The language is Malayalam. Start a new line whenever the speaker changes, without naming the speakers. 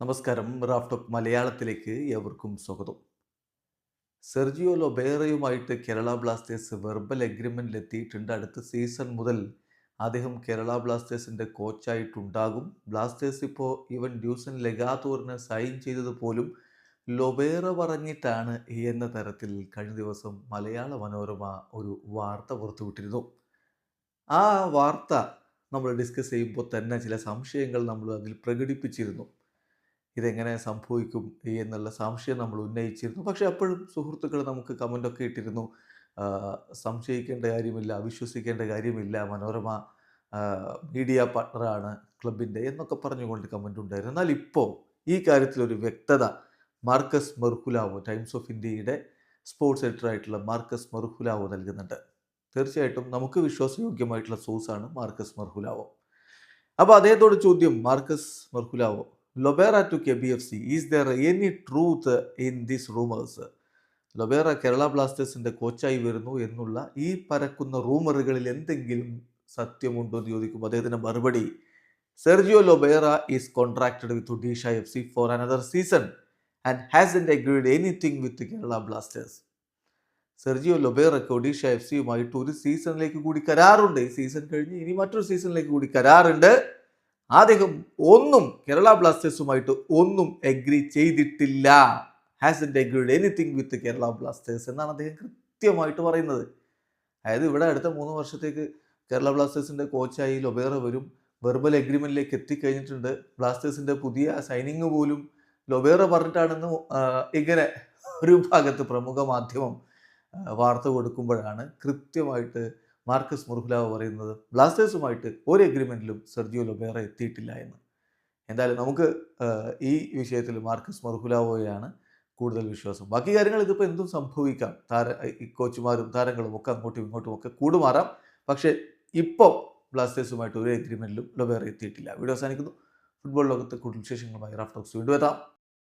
നമസ്കാരം. റാഫ്റ്റോക്ക് മലയാളത്തിലേക്ക് എവർക്കും സ്വാഗതം. സെർജിയോ ലൊബേറയുമായിട്ട് കേരള ബ്ലാസ്റ്റേഴ്സ് വെർബൽ എഗ്രിമെന്റിൽ എത്തിയിട്ടുണ്ട് അടുത്ത സീസൺ മുതൽ അദ്ദേഹം കേരള ബ്ലാസ്റ്റേഴ്സിന്റെ കോച്ചായിട്ടുണ്ടാകും. ബ്ലാസ്റ്റേഴ്സ് ഇപ്പോൾ ഇവൻ ഡ്യൂസൻ ലെഗാതോറിനെ സൈൻ ചെയ്തത് പോലും ലൊബേറ പറഞ്ഞിട്ടാണ് എന്ന തരത്തിൽ കഴിഞ്ഞ ദിവസം മലയാള മനോരമ ഒരു വാർത്ത പുറത്തുവിട്ടിരുന്നു. ആ വാർത്ത നമ്മൾ ഡിസ്കസ് ചെയ്യുമ്പോൾ തന്നെ ചില സംശയങ്ങൾ നമ്മൾ അതിൽ പ്രകടിപ്പിച്ചിരുന്നു. ഇതെങ്ങനെ സംഭവിക്കും എന്നുള്ള സംശയം നമ്മൾ ഉന്നയിച്ചിരുന്നു. പക്ഷേ അപ്പോഴും സുഹൃത്തുക്കൾ നമുക്ക് കമന്റൊക്കെ ഇട്ടിരുന്നു. സംശയിക്കേണ്ട കാര്യമില്ല വിശ്വസിക്കേണ്ട കാര്യമില്ല. മനോരമ മീഡിയ പാർട്ണറാണ് ക്ലബിന്റെ എന്നൊക്കെ പറഞ്ഞുകൊണ്ട് കമന്റ് ഉണ്ടായിരുന്നു. എന്നാൽ ഇപ്പോൾ ഈ കാര്യത്തിലൊരു വ്യക്തത മാർക്കസ് മെർഹുലാവോ ടൈംസ് ഓഫ് ഇന്ത്യയുടെ സ്പോർട്സ് എഡിറ്ററായിട്ടുള്ള മാർക്കസ് മെർഹുലാവോ നൽകുന്നുണ്ട്. തീർച്ചയായിട്ടും നമുക്ക് വിശ്വാസയോഗ്യമായിട്ടുള്ള സോഴ്സാണ് മാർക്കസ് മെർഹുലാവോ. അപ്പോൾ അദ്ദേഹത്തോട് ചോദ്യം Marcus Mergulhao Lobera to K B F C is there any truth in this rumours Lobera Kerala ബ്ലാസ്റ്റേഴ്സിന്റെ കോച്ചായി വരുന്നു എന്നുള്ള ഈ പരക്കുന്ന റൂമറുകളിൽ എന്തെങ്കിലും സത്യമുണ്ടോ എന്ന് ചോദിക്കുമ്പോൾ അദ്ദേഹത്തിന്റെ മറുപടി Sergio Lobera is contracted with Odisha F C for another season and hasn't agreed anything with Kerala Blasters Sergio ലൊബേറയ്ക്ക് Odisha F സിയുമായിട്ട് ഒരു സീസണിലേക്ക് കൂടി കരാറുണ്ട്. ഈ സീസൺ കഴിഞ്ഞ് ഇനി മറ്റൊരു സീസണിലേക്ക് കൂടി കരാറുണ്ട്. അദ്ദേഹം ഒന്നും കേരള ബ്ലാസ്റ്റേഴ്സുമായിട്ട് ഒന്നും എഗ്രി ചെയ്തിട്ടില്ല. Hasn't agreed anything with Kerala Blasters എന്നാണ് അദ്ദേഹം കൃത്യമായിട്ട് പറയുന്നത്. അതായത് ഇവിടെ അടുത്ത മൂന്ന് വർഷത്തേക്ക് കേരള ബ്ലാസ്റ്റേഴ്സിന്റെ കോച്ചായി ലൊബേറ വരും. വെർബൽ എഗ്രിമെന്റിലേക്ക് എത്തിക്കഴിഞ്ഞിട്ടുണ്ട്. ബ്ലാസ്റ്റേഴ്സിന്റെ പുതിയ സൈനിങ് പോലും ലൊബേറ പറഞ്ഞിട്ടാണെന്ന് ഇങ്ങനെ ഒരു ഭാഗത്ത് പ്രമുഖ മാധ്യമം വാർത്ത കൊടുക്കുമ്പോഴാണ് കൃത്യമായിട്ട് മാർക്കസ് മുർഹുലാവ് പറയുന്നത് ബ്ലാസ്റ്റേഴ്സുമായിട്ട് ഒരു എഗ്രിമെന്റിലും സെർജിയോ ലൊബേറ എത്തിയിട്ടില്ല എന്ന്. എന്തായാലും നമുക്ക് ഈ വിഷയത്തിൽ മാർക്കസ് മർഹുലാവോയാണ് കൂടുതൽ വിശ്വാസം. ബാക്കി കാര്യങ്ങൾ ഇതിപ്പോൾ എന്തും സംഭവിക്കാം. താര കോച്ചുമാരും താരങ്ങളും ഒക്കെ അങ്ങോട്ടും ഇങ്ങോട്ടും ഒക്കെ കൂടുമാറാം. പക്ഷേ ഇപ്പോൾ ബ്ലാസ്റ്റേഴ്സുമായിട്ട് ഒരു എഗ്രിമെന്റിലും ലൊബേറ എത്തിയിട്ടില്ല. വീഡിയോ അവസാനിക്കുന്നു. ഫുട്ബോൾ ലോകത്തെ കൂടുതൽ വിശേഷങ്ങളുമായി റാഫ്റ്റോക്സ് വീണ്ടും എത്താം.